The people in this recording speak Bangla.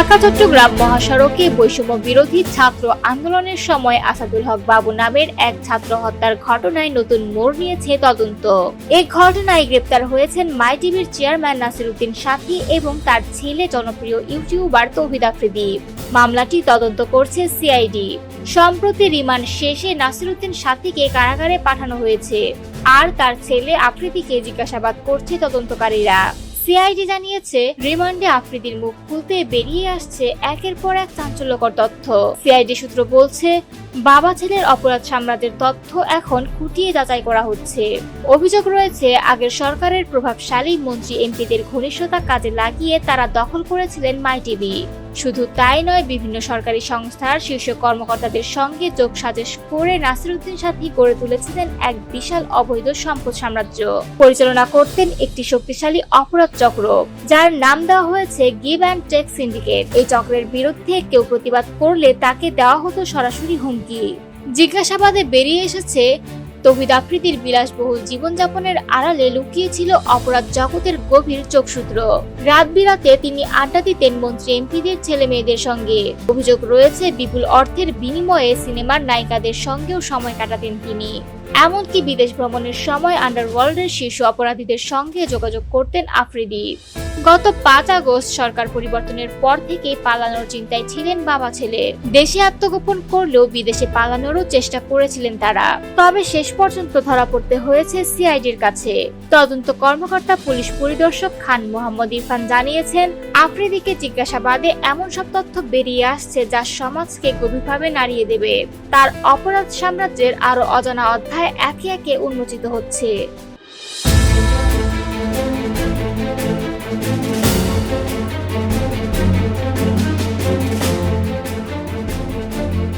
ঢাকা, চট্টগ্রাম মহাসড়কে বৈষম্য বিরোধী ছাত্র আন্দোলনের সময় আসাদুল হক বাবু নামের এক ছাত্র হত্যার ঘটনায় নতুন মোড় নিয়েছে তদন্ত। এই ঘটনায় গ্রেপ্তার হয়েছেন মাই টিভির চেয়ারম্যান নাসিরুদ্দিন সাথী এবং তার ছেলে জনপ্রিয় ইউটিউবার তৌহিদ আফ্রিদি। মামলাটি তদন্ত করছে সিআইডি। সম্প্রতি রিমান্ড শেষে নাসিরুদ্দিন সাথীকে কারাগারে পাঠানো হয়েছে। আর তার ছেলে আফ্রিদিকে জিজ্ঞাসাবাদ করছে তদন্তকারীরা। সিআইডি জানিয়েছে, রিমান্ডে আফ্রিদির মুখ খুলতে বেরিয়ে আসছে একের পর এক চাঞ্চল্যকর তথ্য। সিআইডি সূত্র বলছে, বাবা ছেলের অপরাধ সাম্রাজ্যের তথ্য এখন খুঁটিয়ে যাচাই করা হচ্ছে। অভিযোগ রয়েছে, আগের সরকারের প্রভাবশালী মন্ত্রী এমপিদের ঘনিষ্ঠতা কাজে লাগিয়ে তারা দখল করেছিলেন মাই টিভি। শুধু তাই নয়, বিভিন্ন সরকারি সংস্থার শীর্ষ কর্মকর্তাদের সঙ্গে যোগ সাজেশ করে নাসিরুদ্দিন সাথী গড়ে তুলেছিলেন এক বিশাল অবৈধ সম্পদ সাম্রাজ্য। পরিচালনা করতেন একটি শক্তিশালী অপরাধ চক্র, যার নাম দেওয়া হয়েছে গিভ অ্যান্ড টেক সিন্ডিকেট এই চক্রের বিরুদ্ধে কেউ প্রতিবাদ করলে তাকে দেওয়া হতো সরাসরি হুমকি। জিজ্ঞাসাবাদে বেরিয়ে এসেছে তহিদ আফ্রিদির বিলাসবহুল জীবনযাপনের আড়ালে লুকিয়েছিল অপরাধ জগতের গভীর চোখসূত্র। রাত বিরাতে তিনি আড্ডা দিতেন মন্ত্রী এমপিদের ছেলে মেয়েদের সঙ্গে। অভিযোগ রয়েছে, বিপুল অর্থের বিনিময়ে সিনেমার নায়িকাদের সঙ্গেও সময় কাটাতেন তিনি। এমনকি বিদেশ ভ্রমণের সময় আন্ডারওয়ার্ল্ডের শীর্ষ অপরাধীদের সঙ্গে যোগাযোগ করতেন আফ্রিদি। গত পাঁচ আগস্ট সরকার পরিবর্তনের পর থেকেই পালানোর চিন্তায় ছিলেন বাবা ছেলে। দেশে আত্মগোপন করলেও বিদেশে পালানোরও চেষ্টা করেছিলেন তারা। তবে শেষ পর্যন্ত ধরা পড়তে হয়েছে সিআইডির কাছে। তদন্ত কর্মকর্তা পুলিশ পরিদর্শক খান মোহাম্মদ ইরফান জানিয়েছেন, আফ্রিদিকে জিজ্ঞাসাবাদে এমন সব তথ্য বেরিয়ে আসছে যা সমাজকে গভীরভাবে নাড়িয়ে দেবে। তার অপরাধ সাম্রাজ্যের আরও অজানা অধ্যায় একে একে উন্মোচিত হচ্ছে।